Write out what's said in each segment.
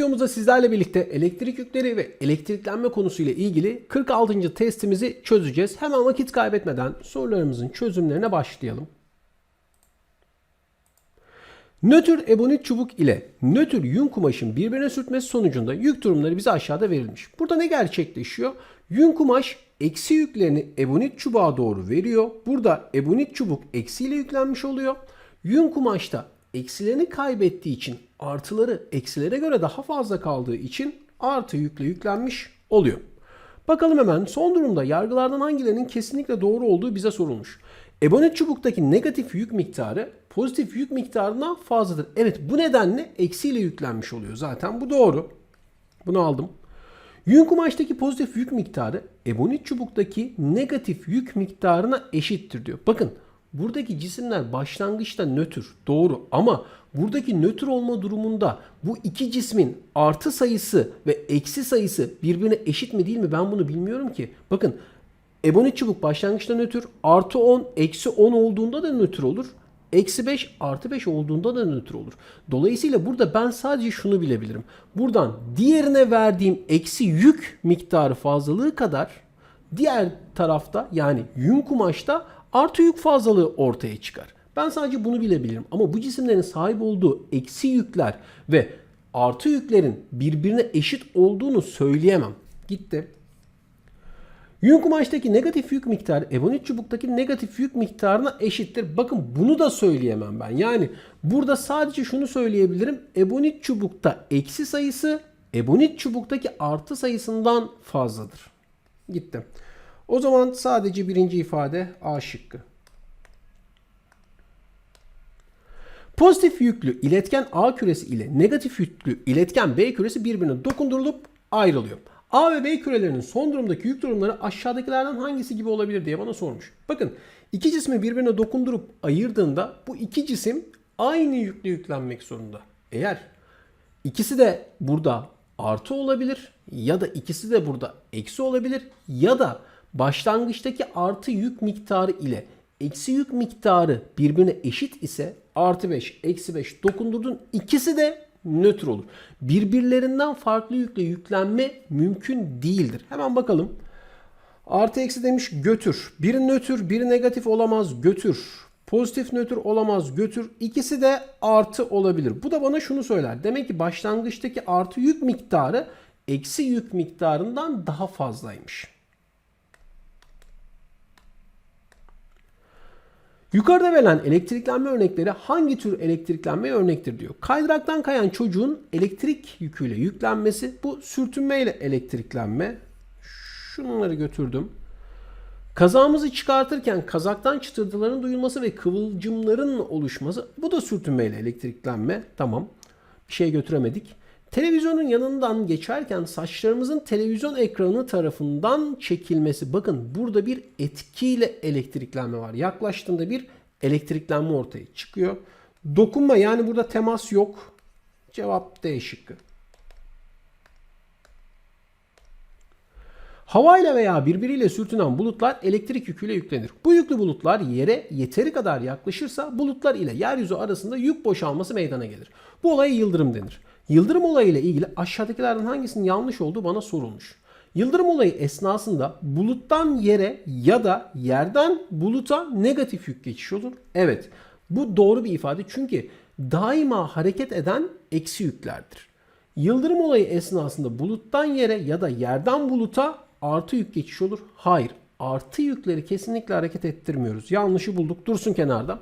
videomuzda sizlerle birlikte elektrik yükleri ve elektriklenme konusuyla ilgili 46. testimizi çözeceğiz. Hemen vakit kaybetmeden sorularımızın çözümlerine başlayalım. Nötr ebonit çubuk ile nötr yün kumaşın birbirine sürtmesi sonucunda yük durumları bize aşağıda verilmiş. Burada ne gerçekleşiyor? Yün kumaş eksi yüklerini ebonit çubuğa doğru veriyor. Burada ebonit çubuk eksiyle yüklenmiş oluyor. Yün kumaşta eksilerini kaybettiği için artıları eksilere göre daha fazla kaldığı için artı yükle yüklenmiş oluyor. Bakalım hemen son durumda yargılardan hangilerinin kesinlikle doğru olduğu bize sorulmuş. Ebonit çubuktaki negatif yük miktarı pozitif yük miktarından fazladır. Evet bu nedenle eksiyle yüklenmiş oluyor. Zaten bu doğru. Bunu aldım. Yün kumaştaki pozitif yük miktarı ebonit çubuktaki negatif yük miktarına eşittir diyor. Bakın buradaki cisimler başlangıçta nötr doğru ama buradaki nötr olma durumunda bu iki cismin artı sayısı ve eksi sayısı birbirine eşit mi değil mi ben bunu bilmiyorum ki. Bakın ebonit çubuk başlangıçta nötr artı 10 eksi 10 olduğunda da nötr olur. Eksi 5 artı 5 olduğunda da nötr olur. Dolayısıyla burada ben sadece şunu bilebilirim. Buradan diğerine verdiğim eksi yük miktarı fazlalığı kadar diğer tarafta yani yün kumaşta artı yük fazlalığı ortaya çıkar. Ben sadece bunu bilebilirim. Ama bu cisimlerin sahip olduğu eksi yükler ve artı yüklerin birbirine eşit olduğunu söyleyemem. Gitti. Yün kumaştaki negatif yük miktarı ebonit çubuktaki negatif yük miktarına eşittir. Bakın bunu da söyleyemem ben. Yani burada sadece şunu söyleyebilirim. Ebonit çubukta eksi sayısı ebonit çubuktaki artı sayısından fazladır. Gitti. O zaman sadece birinci ifade A şıkkı. Pozitif yüklü iletken A küresi ile negatif yüklü iletken B küresi birbirine dokundurulup ayrılıyor. A ve B kürelerinin son durumdaki yük durumları aşağıdakilerden hangisi gibi olabilir diye bana sormuş. Bakın iki cismi birbirine dokundurup ayırdığında bu iki cisim aynı yüklü yüklenmek zorunda. Eğer ikisi de burada artı olabilir ya da ikisi de burada eksi olabilir ya da başlangıçtaki artı yük miktarı ile eksi yük miktarı birbirine eşit ise artı 5 eksi 5 dokundurdun ikisi de nötr olur. Birbirlerinden farklı yükle yüklenme mümkün değildir. Hemen bakalım. Artı eksi demiş götür. Biri nötr, biri negatif olamaz götür. Pozitif nötr olamaz götür. İkisi de artı olabilir. Bu da bana şunu söyler. Demek ki başlangıçtaki artı yük miktarı eksi yük miktarından daha fazlaymış. Yukarıda verilen elektriklenme örnekleri hangi tür elektriklenme örnektir diyor. Kaydıraktan kayan çocuğun elektrik yüküyle yüklenmesi bu sürtünmeyle elektriklenme. Şunları götürdüm. Kazağımızı çıkartırken kazaktan çıtırtıların duyulması ve kıvılcımların oluşması bu da sürtünmeyle elektriklenme. Tamam. Bir şey götüremedik. Televizyonun yanından geçerken saçlarımızın televizyon ekranı tarafından çekilmesi. Bakın burada bir etkiyle elektriklenme var. Yaklaştığında bir elektriklenme ortaya çıkıyor. Dokunma yani burada temas yok. Cevap D şıkkı. Havayla veya birbiriyle sürtünen bulutlar elektrik yüküyle yüklenir. Bu yüklü bulutlar yere yeteri kadar yaklaşırsa bulutlar ile yeryüzü arasında yük boşalması meydana gelir. Bu olaya yıldırım denir. Yıldırım olayı ile ilgili aşağıdakilerden hangisinin yanlış olduğu bana sorulmuş. Yıldırım olayı esnasında buluttan yere ya da yerden buluta negatif yük geçiş olur. Evet bu doğru bir ifade çünkü daima hareket eden eksi yüklerdir. Yıldırım olayı esnasında buluttan yere ya da yerden buluta artı yük geçiş olur. Hayır artı yükleri kesinlikle hareket ettirmiyoruz. Yanlışı bulduk dursun kenarda.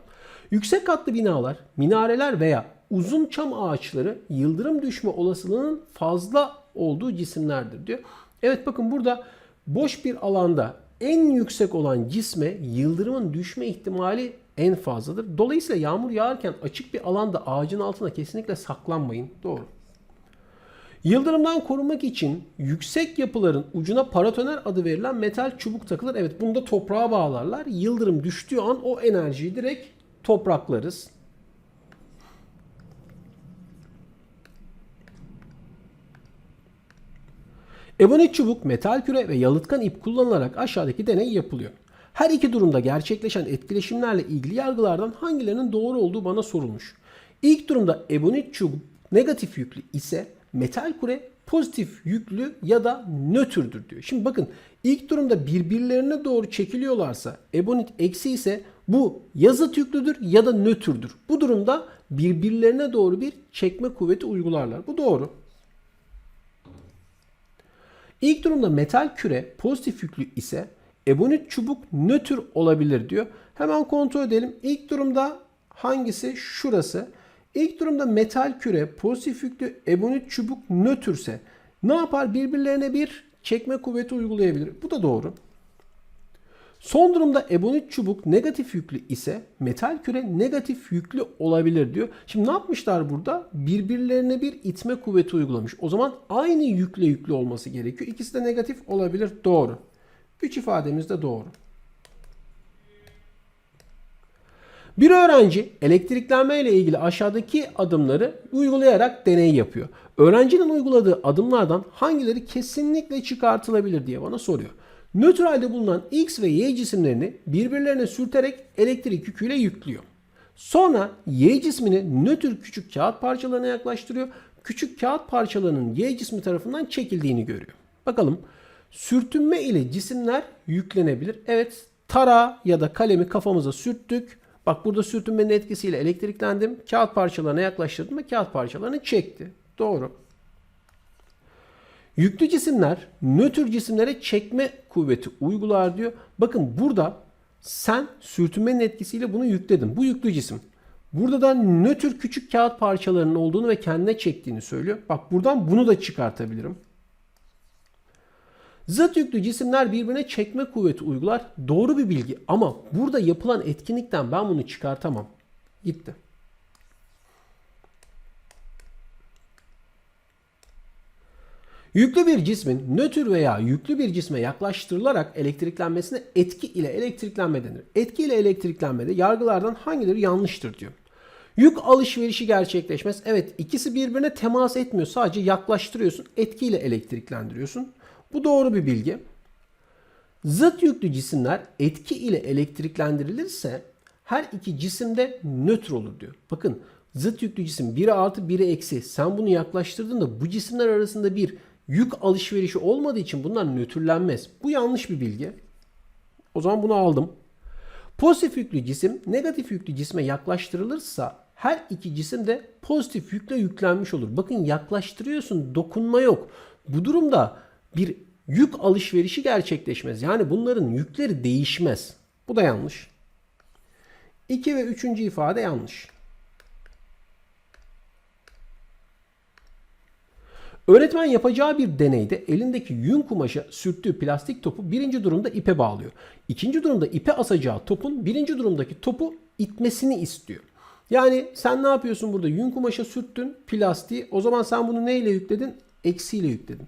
Yüksek katlı binalar, minareler veya uzun çam ağaçları yıldırım düşme olasılığının fazla olduğu cisimlerdir diyor. Evet bakın burada boş bir alanda en yüksek olan cisme yıldırımın düşme ihtimali en fazladır. Dolayısıyla yağmur yağarken açık bir alanda ağacın altına kesinlikle saklanmayın. Doğru. Yıldırımdan korunmak için yüksek yapıların ucuna paratoner adı verilen metal çubuk takılır. Evet bunu da toprağa bağlarlar. Yıldırım düştüğü an o enerjiyi direkt topraklarız. Ebonit çubuk, metal küre ve yalıtkan ip kullanılarak aşağıdaki deney yapılıyor. Her iki durumda gerçekleşen etkileşimlerle ilgili yargılardan hangilerinin doğru olduğu bana sorulmuş. İlk durumda ebonit çubuk negatif yüklü ise metal kure pozitif yüklü ya da nötrdür diyor. Şimdi bakın ilk durumda birbirlerine doğru çekiliyorlarsa ebonit eksi ise bu ya zıt yüklüdür ya da nötrdür. Bu durumda birbirlerine doğru bir çekme kuvveti uygularlar. Bu doğru. İlk durumda metal küre pozitif yüklü ise ebonit çubuk nötr olabilir diyor. Hemen kontrol edelim. İlk durumda hangisi? Şurası. İlk durumda metal küre pozitif yüklü ebonit çubuk nötrse ne yapar? Birbirlerine bir çekme kuvveti uygulayabilir. Bu da doğru. Son durumda ebonit çubuk negatif yüklü ise metal küre negatif yüklü olabilir diyor. Şimdi ne yapmışlar burada? Birbirlerine bir itme kuvveti uygulamış. O zaman aynı yükle yüklü olması gerekiyor. İkisi de negatif olabilir. Doğru. 3 ifademiz de doğru. Bir öğrenci elektriklenme ile ilgili aşağıdaki adımları uygulayarak deney yapıyor. Öğrencinin uyguladığı adımlardan hangileri kesinlikle çıkartılabilir diye bana soruyor. Nötr halde bulunan X ve Y cisimlerini birbirlerine sürterek elektrik yüküyle yüklüyor. Sonra Y cismini nötr küçük kağıt parçalarına yaklaştırıyor. Küçük kağıt parçalarının Y cismi tarafından çekildiğini görüyor. Bakalım sürtünme ile cisimler yüklenebilir. Evet tara ya da kalemi kafamıza sürttük. Bak burada sürtünmenin etkisiyle elektriklendim. Kağıt parçalarına yaklaştırdım ve kağıt parçalarını çekti. Doğru. Yüklü cisimler nötr cisimlere çekme kuvveti uygular diyor. Bakın burada sen sürtünmenin etkisiyle bunu yükledin. Bu yüklü cisim. Burada da nötr küçük kağıt parçalarının olduğunu ve kendine çektiğini söylüyor. Bak buradan bunu da çıkartabilirim. Zıt yüklü cisimler birbirine çekme kuvveti uygular. Doğru bir bilgi ama burada yapılan etkinlikten ben bunu çıkartamam. Gitti. Yüklü bir cismin nötr veya yüklü bir cisme yaklaştırılarak elektriklenmesine etki ile elektriklenme denir. Etki ile elektriklenmede yargılardan hangileri yanlıştır diyor. Yük alışverişi gerçekleşmez. Evet ikisi birbirine temas etmiyor. Sadece yaklaştırıyorsun. Etkiyle elektriklendiriyorsun. Bu doğru bir bilgi. Zıt yüklü cisimler etki ile elektriklendirilirse her iki cisimde nötr olur diyor. Bakın zıt yüklü cisim biri artı biri eksi. Sen bunu yaklaştırdığında bu cisimler arasında bir yük alışverişi olmadığı için bunlar nötrlenmez. Bu yanlış bir bilgi. O zaman bunu aldım. Pozitif yüklü cisim negatif yüklü cisme yaklaştırılırsa her iki cisim de pozitif yükle yüklenmiş olur. Bakın yaklaştırıyorsun dokunma yok. Bu durumda bir yük alışverişi gerçekleşmez. Yani bunların yükleri değişmez. Bu da yanlış. 2 ve 3. ifade yanlış. Öğretmen yapacağı bir deneyde elindeki yün kumaşa sürttüğü plastik topu birinci durumda ipe bağlıyor. İkinci durumda ipe asacağı topun birinci durumdaki topu itmesini istiyor. Yani sen ne yapıyorsun burada? Yün kumaşa sürttün plastiği. O zaman sen bunu neyle yükledin? Eksiyle yükledin.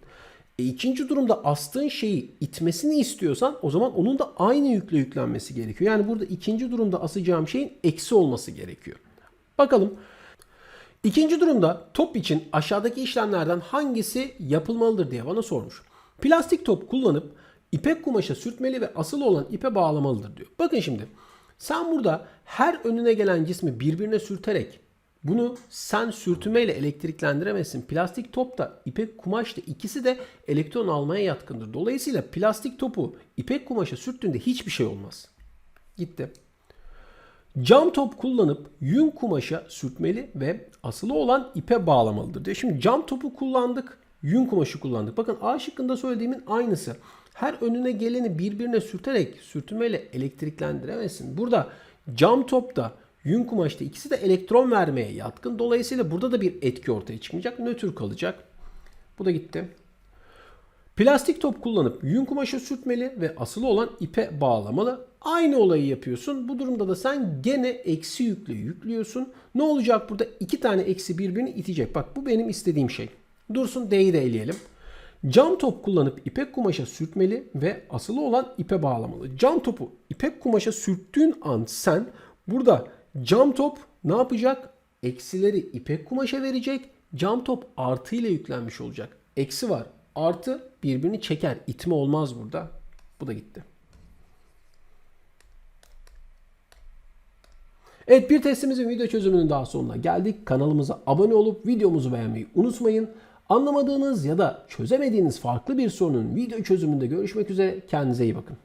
E ikinci durumda astığın şeyi itmesini istiyorsan o zaman onun da aynı yükle yüklenmesi gerekiyor. Yani burada ikinci durumda asacağım şeyin eksi olması gerekiyor. Bakalım. İkinci durumda top için aşağıdaki işlemlerden hangisi yapılmalıdır diye bana sormuş. Plastik top kullanıp ipek kumaşa sürtmeli ve asılı olan ipe bağlamalıdır diyor. Bakın şimdi sen burada her önüne gelen cismi birbirine sürterek bunu sen sürtünmeyle elektriklendiremezsin. Plastik top da ipek kumaş da ikisi de elektron almaya yatkındır. Dolayısıyla plastik topu ipek kumaşa sürttüğünde hiçbir şey olmaz. Gitti. Cam top kullanıp yün kumaşa sürtmeli ve asılı olan ipe bağlamalıdır diyor. Şimdi cam topu kullandık, yün kumaşı kullandık. Bakın A şıkkında söylediğimin aynısı. Her önüne geleni birbirine sürterek sürtünmeyle elektriklendiremezsin. Burada cam topta Yün kumaşta ikisi de elektron vermeye yatkın. Dolayısıyla burada da bir etki ortaya çıkmayacak. Nötr kalacak. Bu da gitti. Plastik top kullanıp yün kumaşa sürtmeli ve asılı olan ipe bağlamalı. Aynı olayı yapıyorsun. Bu durumda da sen gene eksi yükle yüklüyorsun. Ne olacak burada? İki tane eksi birbirini itecek. Bak bu benim istediğim şey. Dursun D'yi de eleyelim. Cam top kullanıp ipek kumaşa sürtmeli ve asılı olan ipe bağlamalı. Cam topu ipek kumaşa sürttüğün an sen burada Cam top ne yapacak? Eksileri ipek kumaşa verecek. Cam top artı ile yüklenmiş olacak. Eksi var. Artı birbirini çeker. İtme olmaz burada. Bu da gitti. Evet bir testimizin video çözümünün daha sonuna geldik. Kanalımıza abone olup videomuzu beğenmeyi unutmayın. Anlamadığınız ya da çözemediğiniz farklı bir sorunun video çözümünde görüşmek üzere. Kendinize iyi bakın.